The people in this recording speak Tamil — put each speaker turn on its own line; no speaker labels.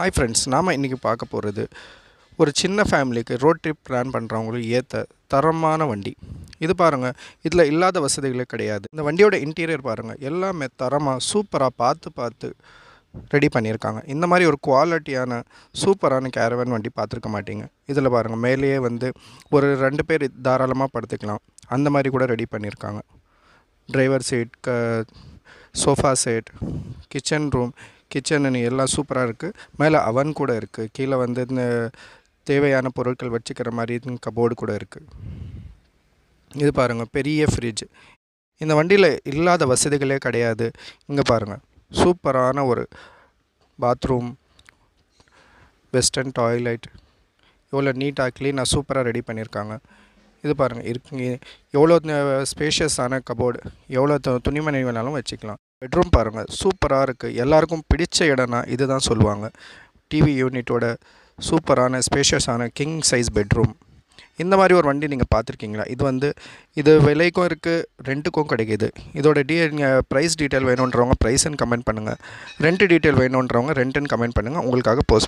ஹாய் ஃப்ரெண்ட்ஸ் நாம் இன்றைக்கி பார்க்க போகிறது ஒரு சின்ன ஃபேமிலிக்கு ரோட் ட்ரிப் பிளான் பண்ணுறவங்களுக்கு ஏற்ற தரமான வண்டி. இது பாருங்கள் இதில் இல்லாத வசதிகளே கிடையாது. இந்த வண்டியோட இன்டீரியர் பாருங்கள் எல்லாமே தரமாக சூப்பராக பார்த்து பார்த்து ரெடி பண்ணியிருக்காங்க. இந்த மாதிரி ஒரு குவாலிட்டியான சூப்பரான கேரவன் வண்டி பார்த்துருக்க மாட்டிங்க. இதில் பாருங்கள் மேலேயே வந்து ஒரு ரெண்டு பேர் தாராளமாக படுத்துக்கலாம். அந்த மாதிரி கூட ரெடி பண்ணியிருக்காங்க. டிரைவர் சீட் க sofa set kitchen room kitchen எல்லாம் சூப்பராக இருக்குது மேலே அவன் கூட இருக்குது கீழே வந்து இந்த தேவையான பொருட்கள் வச்சுக்கிற மாதிரி கபோர்டு கூட இருக்குது இது பாருங்கள் பெரிய ஃப்ரிட்ஜ் இந்த வண்டியில் இல்லாத வசதிகளே கிடையாது. இங்கே பாருங்கள் சூப்பரான ஒரு பாத்ரூம் வெஸ்டர்ன் டாய்லெட் எவ்வளோ நீட்டாக க்ளீனாக சூப்பராக ரெடி பண்ணியிருக்காங்க இது பாருங்கள் இருக்குங்க எவ்வளோ ஸ்பேஷியஸான கபோர்டு எவ்வளோ துணிமணி வேணாலும் வச்சுக்கலாம். பெட்ரூம் பாருங்கள் சூப்பராக இருக்குது எல்லாருக்கும் பிடிச்ச இடம்னா இதுதான் சொல்லுவாங்க. டிவி யூனிட்டோட சூப்பரான ஸ்பேஷியஸான கிங் சைஸ் பெட்ரூம் இந்த மாதிரி ஒரு வண்டி நீங்கள் பார்த்துருக்கீங்களா? இது வந்து இது விலைக்கும் இருக்குது ரெண்ட்டுக்கும் கிடைக்கிது. இதோட டீ நீங்கள் ப்ரைஸ் டீட்டெயில் வேணுன்றவங்க ப்ரைஸ்ன்னு கமெண்ட் பண்ணுங்கள் ரெண்ட் டீட்டெயில் வேணுன்றவங்க ரெண்ட்டுன்னு கமெண்ட் பண்ணுங்கள் உங்களுக்காக போஸ்ட்